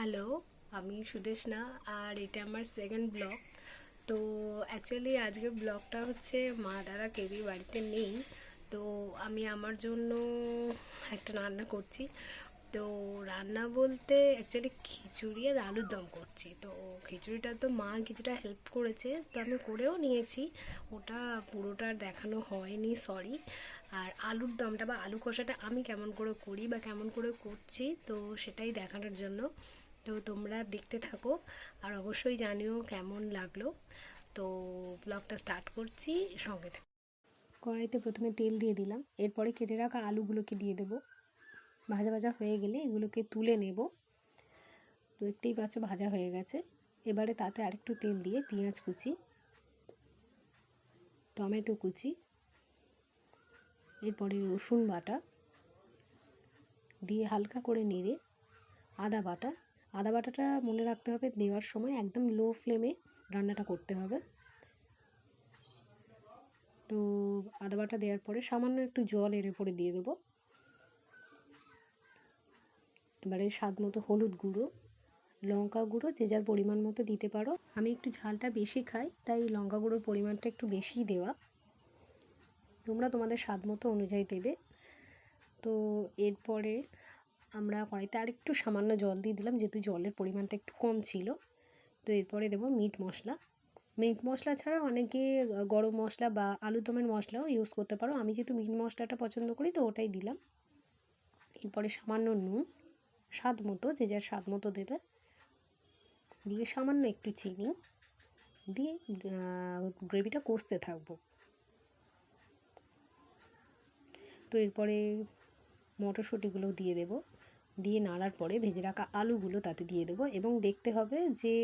Hello আমি সুদেশনা আর এটা আমার সেকেন্ড ব্লগ তো অ্যাকচুয়ালি আজকের ব্লগটা হচ্ছে মা দাদা কেউই বাড়িতে নেই। তো আমি আমার জন্য একটা রান্না করছি। তো রান্না বলতে অ্যাকচুয়ালি খিচুড়ি আর আলুর দম করছি। তো খিচুড়িটা তো মা কিছুটা হেল্প করেছে, তো আমি করেও নিয়েছি। ওটা পুরোটা দেখানো হয়নি সরি আর আলুর দমটা বা আলু কষাটা আমি কেমন করে করি বা কেমন করে করছি, তো সেটাই দেখানোর জন্য। তো তোমরা দেখতে থাকো আর অবশ্যই জানিও কেমন লাগল। তো ব্লগটা স্টার্ট করছি, সঙ্গে থাকো কড়াইতে প্রথমে তেল দিয়ে দিলাম, এরপরে কেটে রাখা আলুগুলোকে দিয়ে দেবো। ভাজা ভাজা হয়ে গেলে এগুলোকে তুলে নেব। দেখতেই পাচ্ছ ভাজা হয়ে গেছে। এবারে তাতে আরেকটু তেল দিয়ে পেঁয়াজ কুচি, টমেটো কুচি, এরপরে রসুন বাটা, দিয়ে হালকা করে নেড়ে আদা বাটা আদা বাটাটা মনে রাখতে হবে দেওয়ার সময় একদম লো ফ্লেমে রান্নাটা করতে হবে। তো আদা বাটা দেওয়ার পরে সামান্য একটু জল এর উপরে দিয়ে দেবো। এবারে স্বাদ মতো হলুদ গুঁড়ো, লঙ্কা গুঁড়ো যে যার পরিমাণ মতো দিতে পারো। আমি একটু ঝালটা বেশি খাই, তাই লঙ্কা গুঁড়োর পরিমাণটা একটু বেশিই দেওয়া। তোমরা তোমাদের স্বাদ মতো অনুযায়ী দেবে। তো এরপরে আমরা কড়াইতে আর একটু সামান্য জল দিয়ে দিলাম, যেহেতু জলের পরিমাণটা একটু কম ছিল। তো এরপরে দেবো মিট মশলা। মিট মশলা ছাড়া অনেকে গরম মশলা বা আলু দমের মশলাও ইউজ করতে পারো। আমি যেহেতু মিট মশলাটা পছন্দ করি, তো ওটাই দিলাম। এরপরে সামান্য নুন, স্বাদ মতো, যে যার স্বাদ মতো দেবে। দিয়ে সামান্য একটু চিনি। দিয়ে গ্রেভিটা কষতে থাকব। তো এরপরে মটরশুঁটিগুলো দিয়ে দেব। দিয়ে নাড়ার পরে ভেজে রাখা আলুগুলো তাতে দিয়ে দেবো এবং দেখতে হবে যে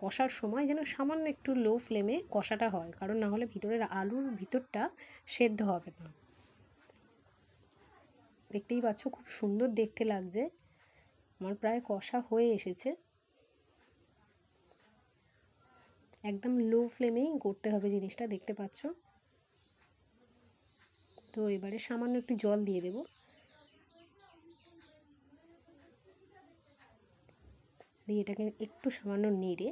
কষার সময় যেন সামান্য একটু লো ফ্লেমে কষাটা হয়, কারণ না হলে ভিতরের আলুর ভিতরটা সেদ্ধ হবে না। দেখতেই পাচ্ছ খুব সুন্দর দেখতে লাগছে। আমার প্রায় কষা হয়ে এসেছে। একদম লো ফ্লেমেই করতে হবে জিনিসটা, দেখতে পাচ্ছ? তো এবারে সামান্য একটু জল দিয়ে দেব। দিয়ে এটাকে একটু সামান্য নেড়ে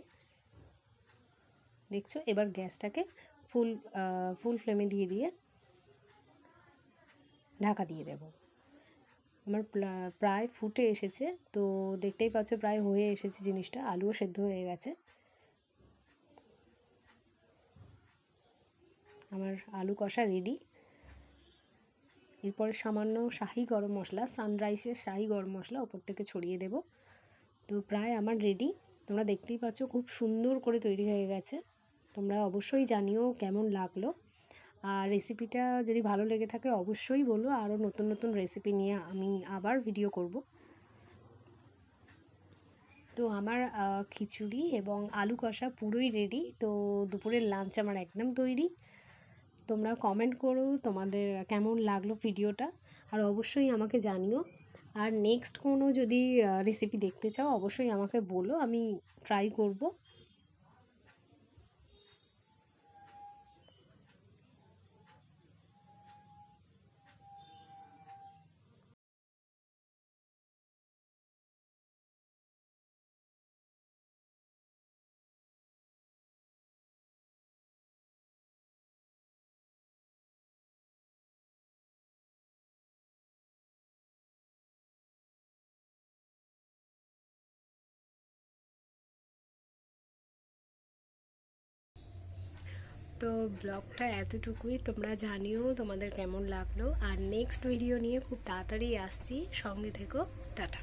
দেখছ? এবার গ্যাসটাকে ফুল ফুল ফ্লেমে দিয়ে দিয়ে ঢাকা দিয়ে দেব। আমার প্রায় ফুটে এসেছে। তো দেখতেই পাচ্ছ প্রায় হয়ে এসেছে জিনিসটা। আলুও সেদ্ধ হয়ে গেছে। আমার আলু কষা রেডি এরপরে সামান্য শাহি গরম মশলা সানরাইসের শাহি গরম মশলা ওপর থেকে ছড়িয়ে দেব। তো প্রায় আমার রেডি তোমরা দেখতেই পাচ্ছ খুব সুন্দর করে তৈরি হয়ে গেছে। তোমরা অবশ্যই জানিও কেমন লাগল। আর রেসিপিটা যদি ভালো লেগে থাকে অবশ্যই বলো। আরও নতুন নতুন রেসিপি নিয়ে আমি আবার ভিডিও করব। তো আমার খিচুড়ি এবং আলু কষা পুরোই রেডি তো দুপুরের লাঞ্চ আমার একদম তৈরি। তোমরা কমেন্ট করো তোমাদের কেমন লাগল ভিডিওটা আর অবশ্যই আমাকে জানিও। আর নেক্সট কোনো যদি রেসিপি দেখতে চাও অবশ্যই আমাকে বলো আমি ট্রাই করব। তো ব্লগটা এতটুকুই, তোমরা জানিও তোমাদের কেমন লাগল। আর নেক্সট ভিডিও নিয়ে খুব তাড়াতাড়ি আসছি। সঙ্গে থেকো, টাটা।